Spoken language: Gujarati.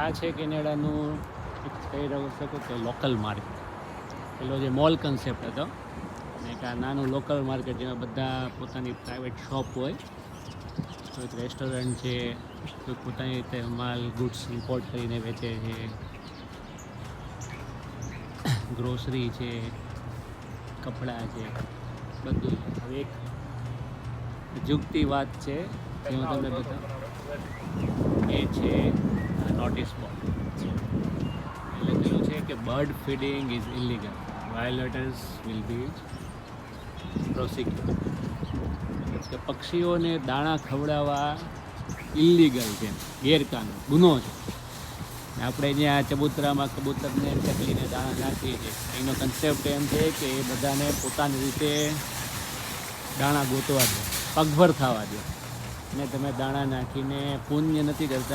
આ છે કેનેડાનું કહી રહ્યો શકો કે લોકલ માર્કેટ પેલો જે મોલ કન્સેપ્ટ હતો. અને એક આ નાનું લોકલ માર્કેટ જેમાં બધા પોતાની પ્રાઇવેટ શોપ હોય. કોઈક રેસ્ટોરન્ટ છે કોઈ પોતાની રીતે માલ ગુડ્સ ઇમ્પોર્ટ કરીને વેચે છે. ગ્રોસરી છે, કપડાં છે, બધું. હવે એક જુગતી વાત છે, જેમાં તમને બતાવું. એ છે નોટિસ બોર્ડ લખેલું છે કે bird feeding is illegal violators will be prosecute કે પક્ષીઓને દાણા ખવડાવવા ઇલીગલ છે. ગેરકાનૂન, ગુનો છે. આપણે જ્યાં ચબૂતરામાં કબૂતરને ચકલીને દાણા નાખીએ છીએ, એનો કન્સેપ્ટ એમ છે કે એ બધાને પોતાની રીતે દાણા ગોતવા દે, પગભર થવા દે. અને તમે દાણા નાખીને પુણ્ય નથી કરતા.